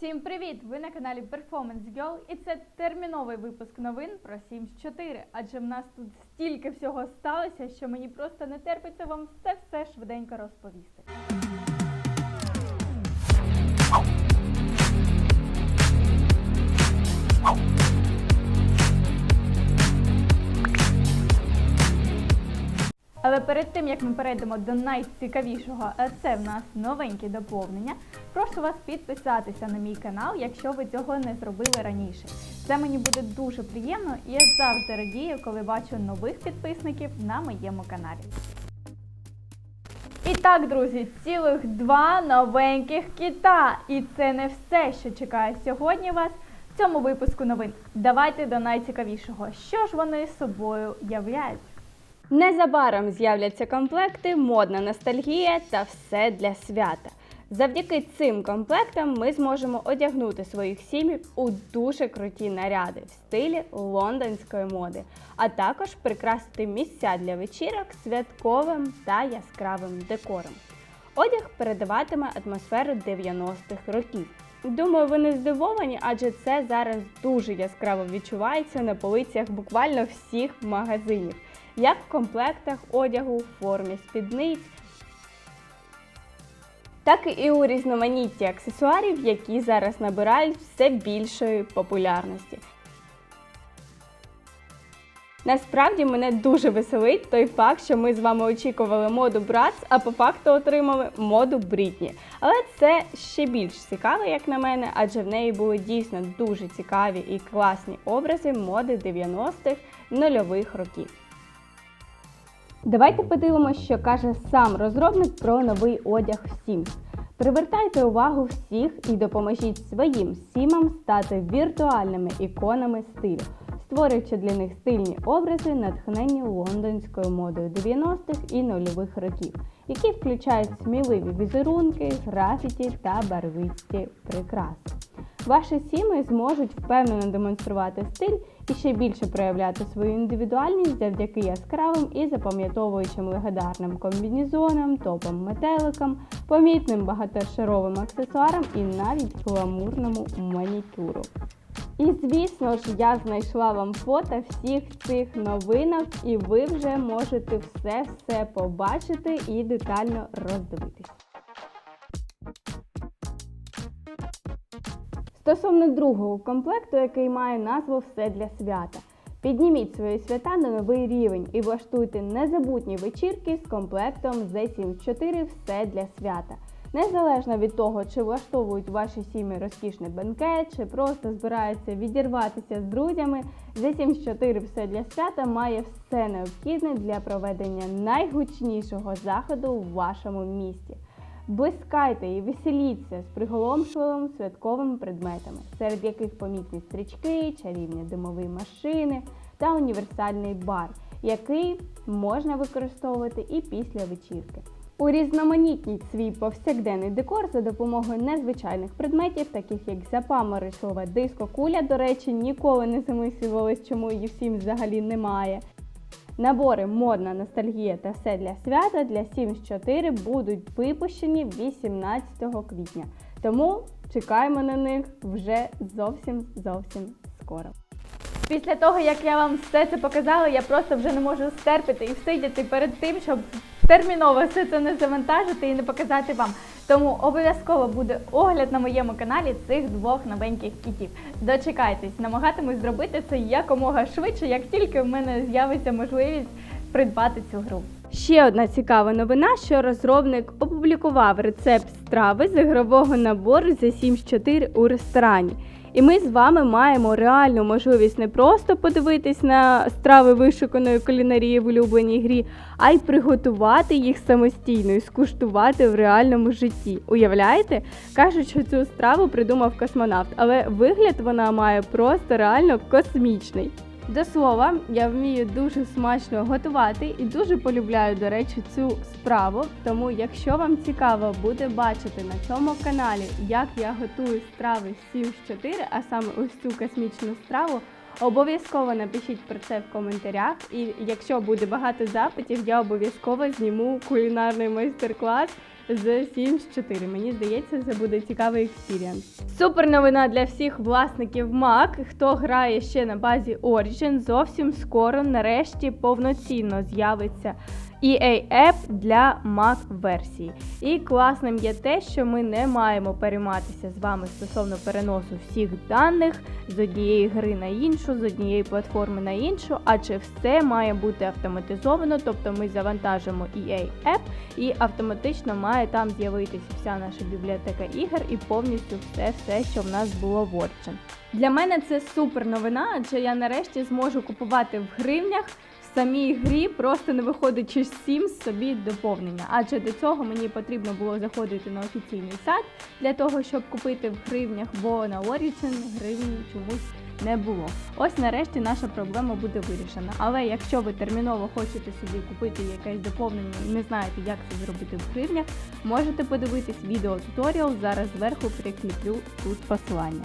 Всім привіт! Ви на каналі Performance Girl і це терміновий випуск новин про Sims 4. Адже в нас тут стільки всього сталося, що мені просто не терпиться вам все все швиденько розповісти. Але перед тим як ми перейдемо до найцікавішого, а це в нас новенькі доповнення. Прошу вас підписатися на мій канал, якщо ви цього не зробили раніше. Це мені буде дуже приємно, і я завжди радію, коли бачу нових підписників на моєму каналі. І так, друзі, цілих два новеньких кіта. І це не все, що чекає сьогодні вас в цьому випуску новин. Давайте до найцікавішого. Що ж вони собою являють? Незабаром з'являться комплекти, модна ностальгія та все для свята. Завдяки цим комплектам ми зможемо одягнути своїх сім'їв у дуже круті наряди в стилі лондонської моди, а також прикрасити місця для вечірок святковим та яскравим декором. Одяг передаватиме атмосферу 90-х років. Думаю, ви не здивовані, адже це зараз дуже яскраво відчувається на полицях буквально всіх магазинів, як в комплектах одягу, формі спідниць, так і у різноманітті аксесуарів, які зараз набирають все більшої популярності. Насправді мене дуже веселить той факт, що ми з вами очікували моду Братс, а по факту отримали моду Брітні. Але це ще більш цікаво, як на мене, адже в неї були дійсно дуже цікаві і класні образи моди 90-х нульових років. Давайте подивимося, що каже сам розробник про новий одяг в Sims. Привертайте увагу всіх і допоможіть своїм сімам стати віртуальними іконами стилю, створюючи для них стильні образи, натхнені лондонською модою 90-х і нульових років, які включають сміливі візерунки, графіті та барвисті прикраси. Ваші сіми зможуть впевнено демонструвати стиль і ще більше проявляти свою індивідуальність завдяки яскравим і запам'ятовуючим легендарним комбінезонам, топам метеликам, помітним багатошаровим аксесуарам і навіть гламурному манікюру. І звісно ж, я знайшла вам фото всіх цих новинок, і ви вже можете все-все побачити і детально роздивитись. Стосовно другого комплекту, який має назву Все для свята. Підніміть свої свята на новий рівень і влаштуйте незабутні вечірки з комплектом The Sims 4 Все для свята. Незалежно від того, чи влаштовують ваші сім'ї розкішний бенкет, чи просто збираються відірватися з друзями, The Sims 4 Все для свята має все необхідне для проведення найгучнішого заходу в вашому місті. Блискайте і веселіться з приголомшливими святковими предметами, серед яких помітні стрічки, чарівні димові машини та універсальний бар, який можна використовувати і після вечірки. Урізноманітніть свій повсякденний декор за допомогою незвичайних предметів, таких як запаморочлива диско-куля, до речі, ніколи не замислювались, чому її всім взагалі немає. Набори модна ностальгія та все для свята для Sims 4 будуть випущені 18 квітня. Тому чекаємо на них вже зовсім зовсім скоро. Після того, як я вам все це показала, я просто вже не можу стерпіти і всидіти перед тим, щоб терміново все це не завантажити і не показати вам. Тому обов'язково буде огляд на моєму каналі цих двох новеньких кітів. Дочекайтесь, намагатимусь зробити це якомога швидше, як тільки в мене з'явиться можливість придбати цю гру. Ще одна цікава новина, що розробник опублікував рецепт страви з ігрового набору The Sims 4 у ресторані. І ми з вами маємо реальну можливість не просто подивитись на страви вишуканої кулінарії в улюбленій грі, а й приготувати їх самостійно і скуштувати в реальному житті. Уявляєте? Кажуть, що цю страву придумав космонавт, але вигляд вона має просто реально космічний. До слова, я вмію дуже смачно готувати і дуже полюбляю, до речі, цю справу. Тому, якщо вам цікаво буде бачити на цьому каналі, як я готую страви Sims 4, а саме ось цю космічну страву, обов'язково напишіть про це в коментарях. І якщо буде багато запитів, я обов'язково зніму кулінарний майстер-клас з Sims 4. Мені здається, це буде цікавий експірієнс. Супер новина для всіх власників Mac. Хто грає ще на базі Origin, зовсім скоро нарешті повноцінно з'явиться EA App для Mac версії. І класним є те, що ми не маємо перейматися з вами стосовно переносу всіх даних з однієї гри на іншу, з однієї платформи на іншу, адже все має бути автоматизовано, тобто ми завантажимо EA App і автоматично має там з'явитися вся наша бібліотека ігор і повністю все, все, що в нас було в Origin. Для мене це супер новина, адже я нарешті зможу купувати в гривнях самій грі, просто не виходячи з Sims собі доповнення. Адже до цього мені потрібно було заходити на офіційний сайт для того, щоб купити в гривнях, бо на Origin гривні чомусь не було. Ось нарешті наша проблема буде вирішена. Але якщо ви терміново хочете собі купити якесь доповнення і не знаєте, як це зробити в гривнях, можете подивитись відео туторіал. Зараз зверху прикріплю тут посилання.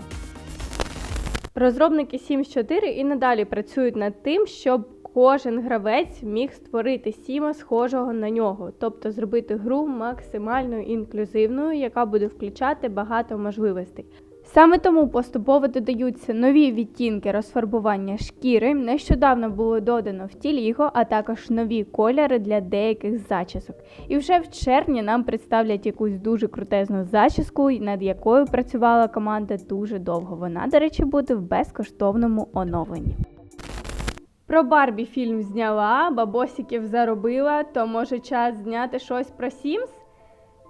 Розробники Sims 4 і надалі працюють над тим, щоб кожен гравець міг створити сіма схожого на нього, тобто зробити гру максимально інклюзивною, яка буде включати багато можливостей. Саме тому поступово додаються нові відтінки розфарбування шкіри. Нещодавно було додано в тіліго, а також нові кольори для деяких зачісок. І вже в червні нам представлять якусь дуже крутезну зачіску, над якою працювала команда дуже довго. Вона, до речі, буде в безкоштовному оновленні. Про Барбі фільм зняла, бабосиків заробила, то може час зняти щось про Сімс?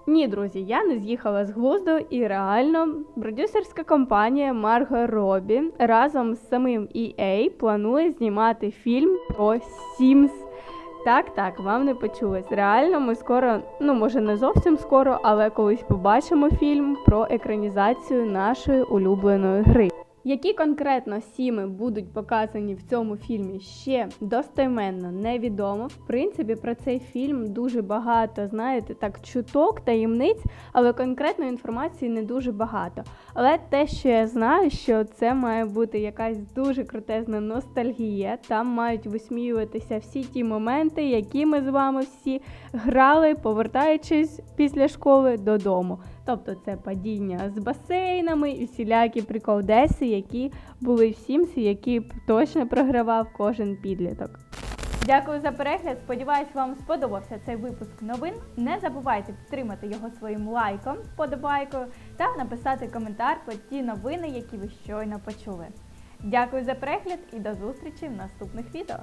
Ні, друзі, я не з'їхала з глузду і реально продюсерська компанія Марго Робі разом з самим EA планує знімати фільм про Sims. Так, так, вам не почулось. Реально, ми скоро, ну може не зовсім скоро, але колись побачимо фільм про екранізацію нашої улюбленої гри. Які конкретно сіми будуть показані в цьому фільмі ще достеменно невідомо. В принципі, про цей фільм дуже багато, знаєте, так чуток, таємниць, але конкретної інформації не дуже багато. Але те, що я знаю, що це має бути якась дуже крутезна ностальгія. Там мають висміюватися всі ті моменти, які ми з вами всі грали, повертаючись після школи додому. Тобто це падіння з басейнами і всілякі приколдеси, які були в Сімсі, які б точно програвав кожен підліток. Дякую за перегляд. Сподіваюсь, вам сподобався цей випуск новин. Не забувайте підтримати його своїм лайком, вподобайкою та написати коментар про ті новини, які ви щойно почули. Дякую за перегляд і до зустрічі в наступних відео.